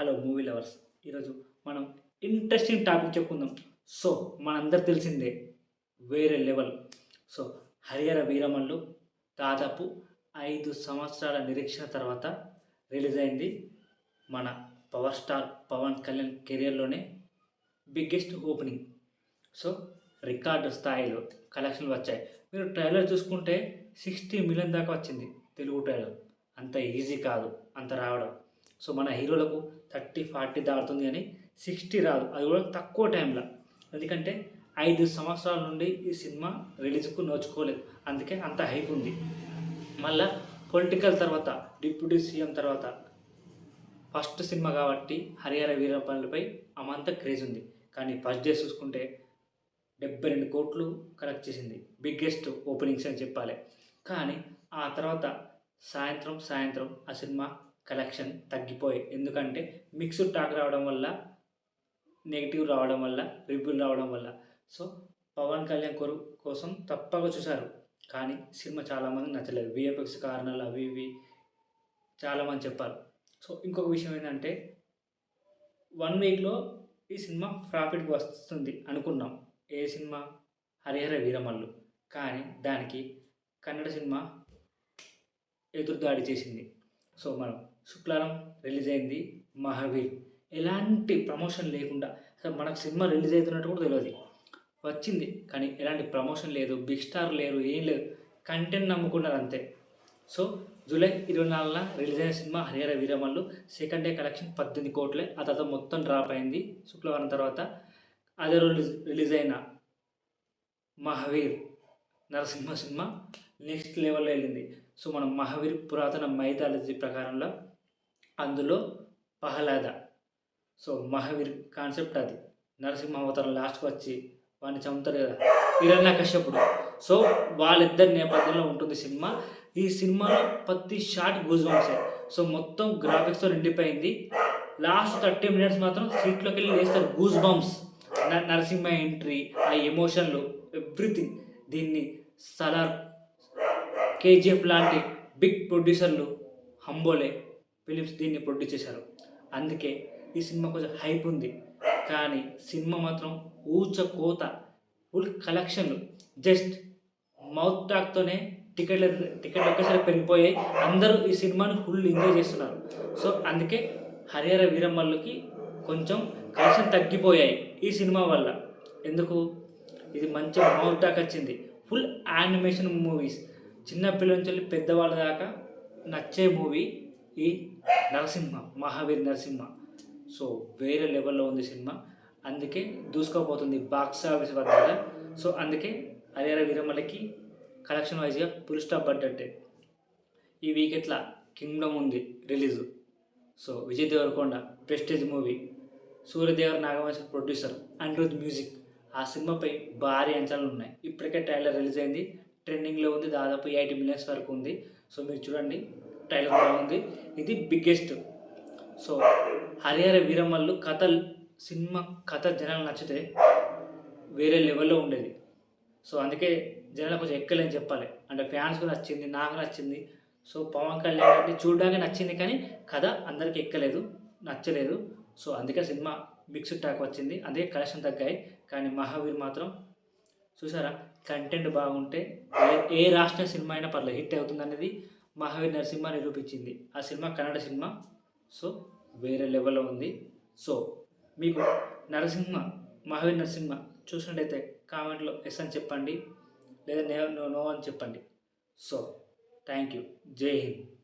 Hello movie lovers. ఈరోజు మనం interesting topic చెప్పుకుందాం. సో మనందరు తెలిసిందే వేరే లెవెల్. సో హరిహర వీరమల్లు దాదాపు ఐదు సంవత్సరాల నిరీక్షణ తర్వాత రిలీజ్ అయింది మన పవర్ స్టార్ పవన్ కళ్యాణ్ కెరియర్లోనే బిగ్గెస్ట్ ఓపెనింగ్. సో రికార్డు స్థాయిలో కలెక్షన్లు వచ్చాయి. మీరు ట్రైలర్ చూసుకుంటే సిక్స్టీ మిలియన్ దాకా వచ్చింది తెలుగు ట్రైలర్. అంత ఈజీ కాదు అంత రావడం. సో మన హీరోలకు థర్టీ ఫార్టీ దాటుతుంది అని సిక్స్టీ రాదు. అది కూడా తక్కువ టైంలో. ఎందుకంటే ఐదు సంవత్సరాల నుండి ఈ సినిమా రిలీజ్కు నోచుకోలేదు. అందుకే అంత హైప్ ఉంది. మళ్ళా పొలిటికల్ తర్వాత డిప్యూటీ సీఎం తర్వాత ఫస్ట్ సినిమా కాబట్టి హరిహర వీరపల్లిపై అమంత క్రేజ్ ఉంది. కానీ ఫస్ట్ డే చూసుకుంటే డెబ్బై రెండు కోట్లు కలెక్ట్ చేసింది. బిగ్గెస్ట్ ఓపెనింగ్స్ అని చెప్పాలి. కానీ ఆ తర్వాత సాయంత్రం సాయంత్రం ఆ సినిమా కలెక్షన్ తగ్గిపోయాయి ఎందుకంటే మిక్స్డ్ టాక్ రావడం వల్ల నెగిటివ్ రావడం వల్ల రివ్యూలు రావడం వల్ల. సో పవన్ కళ్యాణ్ కొరు కోసం తప్పగా చూశారు. కానీ సినిమా చాలామంది నచ్చలేదు. విఎఫ్ఎక్స్ కారణాలు అవి ఇవి చాలామంది చెప్పారు. సో ఇంకొక విషయం ఏంటంటే వన్ వీక్లో ఈ సినిమా ప్రాఫిట్కి వస్తుంది అనుకున్నాం. ఏ సినిమా? హరిహర వీరమల్లు. కానీ దానికి కన్నడ సినిమా ఎదురుదాడి చేసింది. సో మనం శుక్రవారం రిలీజ్ అయింది మహావీర్. ఎలాంటి ప్రమోషన్ లేకుండా అసలు మనకు సినిమా రిలీజ్ అవుతున్నట్టు కూడా తెలియదు వచ్చింది కానీ ఎలాంటి ప్రమోషన్ లేదు బిగ్ స్టార్ లేరు ఏం లేదు. కంటెంట్ నమ్ముకున్నారు అంతే. సో జూలై ఇరవై నాలుగున రిలీజ్ అయిన cinema Harihara Veeramallu second day collection పద్దెనిమిది కోట్లే ఆ తర్వాత మొత్తం డ్రాప్ అయింది. శుక్రవారం తర్వాత అదే రోజు రిలీజ్ అయిన మహావీర్ నరసింహ సినిమా నెక్స్ట్ లెవెల్లో వెళ్ళింది. సో మనం మహావీర్ పురాతన మైథాలజీ ప్రకారంలో అందులో పహలాద సో మహావీర్ కాన్సెప్ట్ అది. నరసింహ అవతారం లాస్ట్కి వచ్చి వాడిని చంపుతారు కదా హిరణ్య కశ్యపుడు. సో వాళ్ళిద్దరి నేపథ్యంలో ఉంటుంది సినిమా. ఈ సినిమాలో ప్రతి షాట్ గూజ్ బంప్సే సో మొత్తం గ్రాఫిక్స్తో నిండిపోయింది. లాస్ట్ థర్టీ మినిట్స్ మాత్రం సీట్లోకి వెళ్ళి వేస్తారు గూజ్ బంప్స్ నరసింహ ఎంట్రీ ఆ ఎమోషన్లు ఎవ్రీథింగ్. దీన్ని సలార్ కేజీఎఫ్ లాంటి బిగ్ ప్రొడ్యూసర్లు హంబోలే ఫిలిప్స్ దీన్ని ప్రొడ్యూస్ చేశారు. అందుకే ఈ సినిమా కొంచెం హైప్ ఉంది. కానీ సినిమా మాత్రం ఊచ కోత ఫుల్ కలెక్షన్లు. జస్ట్ మౌత్ టాక్తోనే టికెట్ల టికెట్లు ఒక్కసారి పెరిగిపోయాయి అందరూ ఈ సినిమాని ఫుల్ ఎంజాయ్ చేస్తున్నారు. సో అందుకే హరిహర వీరమ్మల్లుకి కొంచెం కలెక్షన్ తగ్గిపోయాయి ఈ సినిమా వల్ల. ఎందుకు? ఇది మంచి మౌత్ టాక్ వచ్చింది. Full animation movies. చిన్న పిల్లల నుంచి వెళ్ళి పెద్దవాళ్ళ దాకా నచ్చే మూవీ ఈ నరసింహ మహావీర్ నరసింహ. సో వేరే లెవెల్లో ఉంది సినిమా. అందుకే దూసుకోపోతుంది బాక్స్ ఆఫీస్ వద్ద సో అందుకే హరిహర వీరమలకి కలెక్షన్ వైజ్గా ఫుల్ స్టాప్ పడ్డట్టే. ఈ వీక్ ఎట్లా? కింగ్డమ్ ఉంది release. So Vijay Deverakonda prestige movie. Suryadevara Nagavamsi producer Anirudh music. ఆ సినిమాపై భారీ అంచనాలు ఉన్నాయి. ఇప్పటికే ట్రైలర్ రిలీజ్ అయింది. ట్రెండింగ్లో ఉంది. దాదాపు ఎయిటీ మిలియన్స్ వరకు ఉంది. సో మీరు చూడండి. ట్రైలర్ బాగుంది ఇది బిగ్గెస్ట్ సో హరిహర వీరమల్లు కథ సినిమా కథ జనాలు నచ్చితే వేరే లెవెల్లో ఉండేది. సో అందుకే జనాలు కొంచెం ఎక్కలేని చెప్పాలి. అంటే ఫ్యాన్స్కి నచ్చింది నాకు నచ్చింది. సో పవన్ కళ్యాణ్ గారిని చూడడానికి నచ్చింది కానీ కథ అందరికి ఎక్కలేదు నచ్చలేదు. సో అందుకే సినిమా మిక్స్డ్ టాక్ వచ్చింది. అందుకే కలెక్షన్ తగ్గాయి. కానీ మహావీర్ మాత్రం చూసారా? కంటెంట్ బాగుంటే ఏ ఏ రాష్ట్ర సినిమా అయినా పర్లేదు హిట్ అవుతుంది అనేది మహావీర్ నరసింహ నిరూపించింది. ఆ సినిమా కన్నడ సినిమా. సో వేరే లెవెల్లో ఉంది. సో మీకు నరసింహ మహావీర్ నరసింహ చూసినట్టయితే కామెంట్లో ఎస్ అని చెప్పండి. లేదా నో నో అని చెప్పండి. So thank you. జై హింద్.